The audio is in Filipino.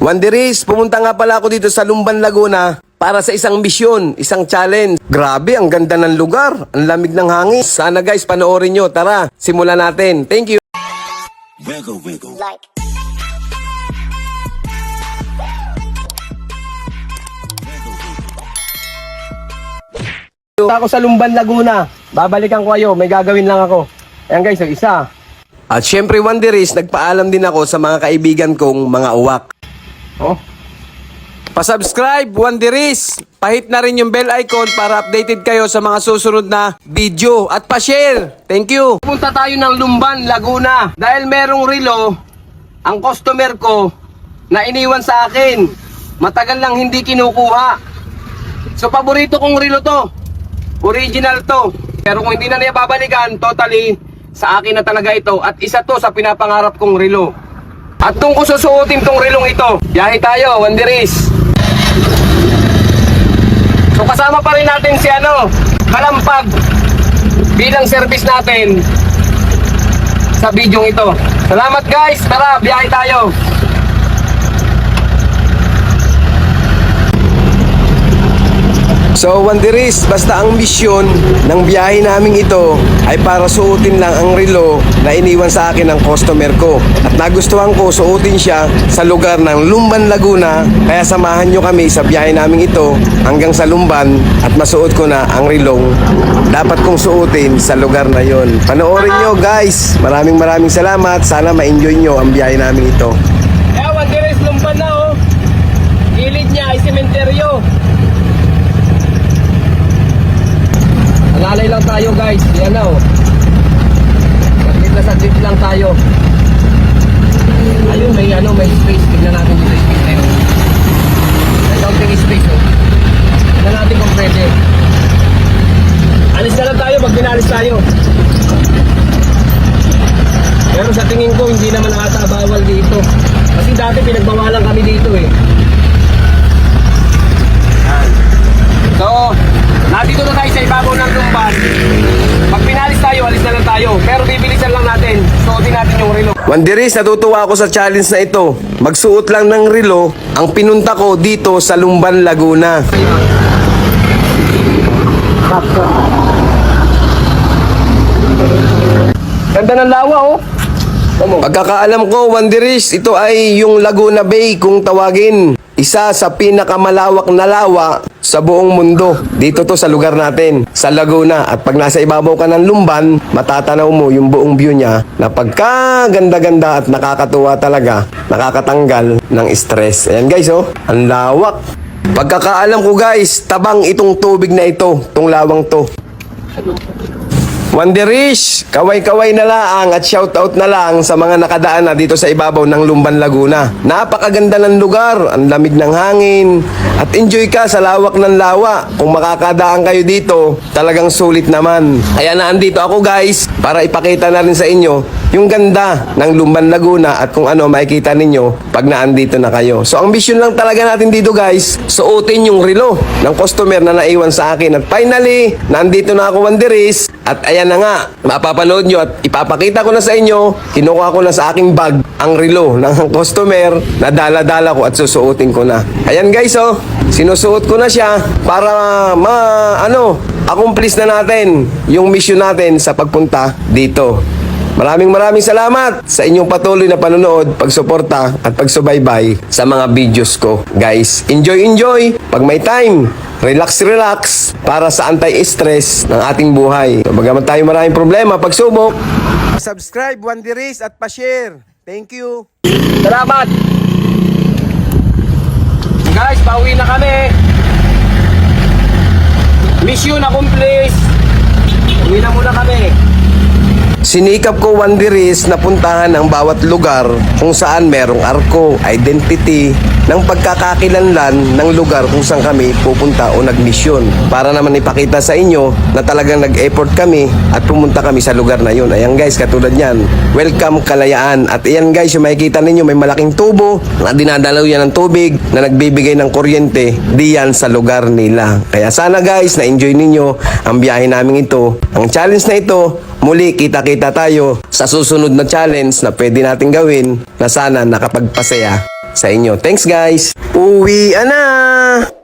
Wanderis, pumunta nga pala ako dito sa Lumban, Laguna para sa isang misyon, isang challenge. Grabe, ang ganda ng lugar, ang lamig ng hangin. Sana guys, panoorin nyo. Tara, simulan natin. Thank you. Wiggle, wiggle. like Ako sa Lumban, Laguna. Babalikan ko kayo, may gagawin lang ako. Ayan guys, yung isa. At syempre, Wanderis, nagpaalam din ako sa mga kaibigan kong mga uwak. Oh. Pasubscribe, Wanderis! Pahit na rin yung bell icon para updated kayo sa mga susunod na video. At pa-share! Thank you! Punta tayo ng Lumban, Laguna. Dahil merong relo, ang customer ko na iniwan sa akin. Matagal lang hindi kinukuha. So, paborito kong relo to. Original to. Pero kung hindi na niya babalikan, totally sa akin na talaga ito. At isa to sa pinapangarap kong relo. At kung ko susuotin tong relong ito, biyahe tayo, Wanderis. So kasama pa rin natin si ano, Kalampag bilang service natin sa video ito. Salamat guys, tara, biyahe tayo. So, Wanderis, basta ang misyon ng biyahe naming ito ay para suotin lang ang relo na iniwan sa akin ng customer ko. At nagustuhan ko suotin siya sa lugar ng Lumban, Laguna. Kaya samahan nyo kami sa biyahe naming ito hanggang sa Lumban at masuot ko na ang relong dapat kong suotin sa lugar na yon. Panoorin nyo guys. Maraming maraming salamat. Sana ma-enjoy nyo ang biyahe namin ito. Kaya Wanderis, Lumban na oh. Gilid niya ay sementeryo. Alalay lang tayo guys. Yan na oh. Saglit lang tayo. Ayun, may ano, may space. Tignan natin dito yung space na yun. May counting space oh. Tignan natin kung pwede. Alis na lang tayo pag pinalis tayo. Pero sa tingin ko, hindi naman ata bawal dito. Kasi dati pinagbawalan kami dito eh. Yan. So, nandito na tayo sa ibabaw ng lumban. Pag pinalis tayo, alis na lang tayo. Pero bibilisan lang natin. Suotin natin yung relo. Wanderis, natutuwa ako sa challenge na ito. Magsuot lang ng relo ang pinunta ko dito sa Lumban, Laguna. Ganda ng lawa oh. Pagkakaalam ko, Wanderis, ito ay yung Laguna Bay kung tawagin. Isa sa pinakamalawak na lawa sa buong mundo. Dito to sa lugar natin, sa Laguna. At pag nasa ibabaw ka ng lumban, matatanaw mo yung buong view niya na pagkaganda-ganda at nakakatuwa talaga, nakakatanggal ng stress. Ayan guys, oh, ang lawak. Pagkakaalam ko guys, tabang itong tubig na ito, itong lawang to. Wanderish, kaway-kaway na lang at shoutout na lang sa mga nakadaan na dito sa ibabaw ng Lumban, Laguna. Napakaganda ng lugar, ang lamig ng hangin, at enjoy ka sa lawak ng lawa. Kung makakadaan kayo dito, talagang sulit naman. Kaya naandito ako guys, para ipakita na rin sa inyo yung ganda ng Lumban, Laguna at kung ano makikita ninyo pag naandito na kayo. So ang mission lang talaga natin dito guys, suotin yung relo ng customer na naiwan sa akin. At finally, nandito na ako Wanderis at ayan na nga, mapapanood nyo at ipapakita ko na sa inyo, kinukuha ko na sa aking bag ang relo ng customer na dala-dala ko at susuotin ko na. Ayan guys oh, sinusuot ko na siya para ma, ano, accomplish na natin yung mission natin sa pagpunta dito. Maraming maraming salamat sa inyong patuloy na panonood, pagsuporta at pagsubaybay sa mga videos ko. Guys, enjoy enjoy. Pag may time, relax relax para sa anti-stress ng ating buhay. So, bagaman tayo maraming problema, pagsubok. Subscribe, Wanderis at pa-share. Thank you. Salamat. Guys, pauwi na kami. Mission accomplished. Uwi na muna kami. Sinikap ko Wanderis na puntahan ang bawat lugar kung saan merong arko, identity, ng pagkakakilanlan ng lugar kung saan kami pupunta o nagmisyon. Para naman ipakita sa inyo na talagang nag-effort kami at pumunta kami sa lugar na yun. Ayan guys, katulad yan. Welcome Kalayaan. At ayan guys, yung makikita ninyo may malaking tubo na dinadalaw yan ng tubig na nagbibigay ng kuryente diyan sa lugar nila. Kaya sana guys, na-enjoy ninyo ang biyahe namin ito. Ang challenge na ito, Muli, kita-kita tayo sa susunod na challenge na pwede natin gawin na sana nakapagpasaya sa inyo. Thanks guys. Uwi na.